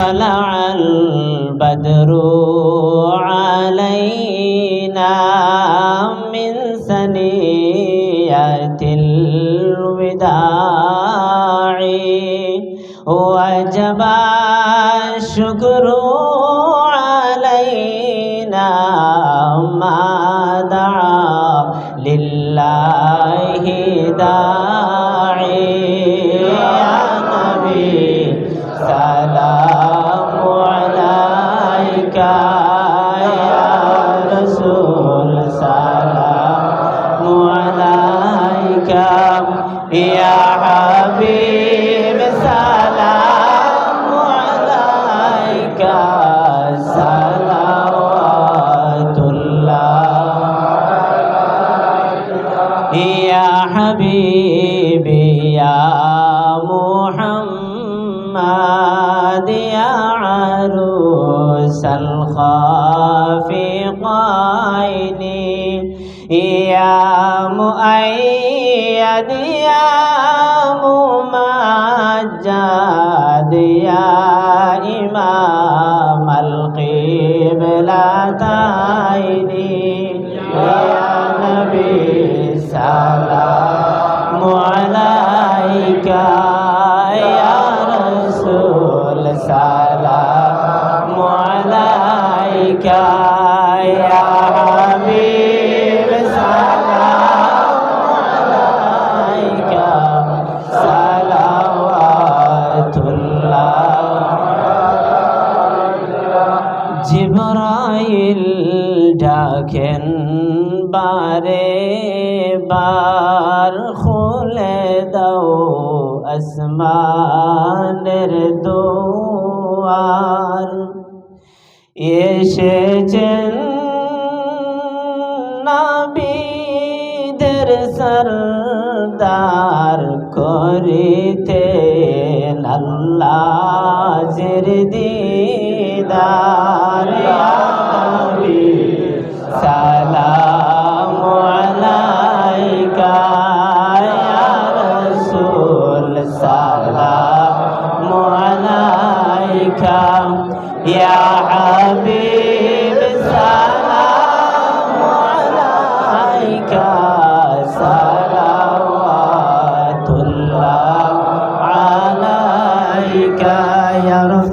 طلع البدر علينا من سنية الوداع وجب الشكر علينا ما دعا لله داعي حبيبي يا محمد يا عروس. الخافقين يا مؤيد يا ممجد يا إمام القبلتين. يا نبي سلام عليك. يا رسول سلام क्या या हबीब सलाम अलैका सलावतुल्लाह জিবরাইল ডাকেন বারে বার খুলে দাও আসমানের দোয়ার। এসেছেন নাবিদের সরদার করিতে আল্লাহের দিদার। সালাম আলাইকা ইয়া রাসূল সালাম يا حبيب السلام عليك صلوات الله عليك يا رب.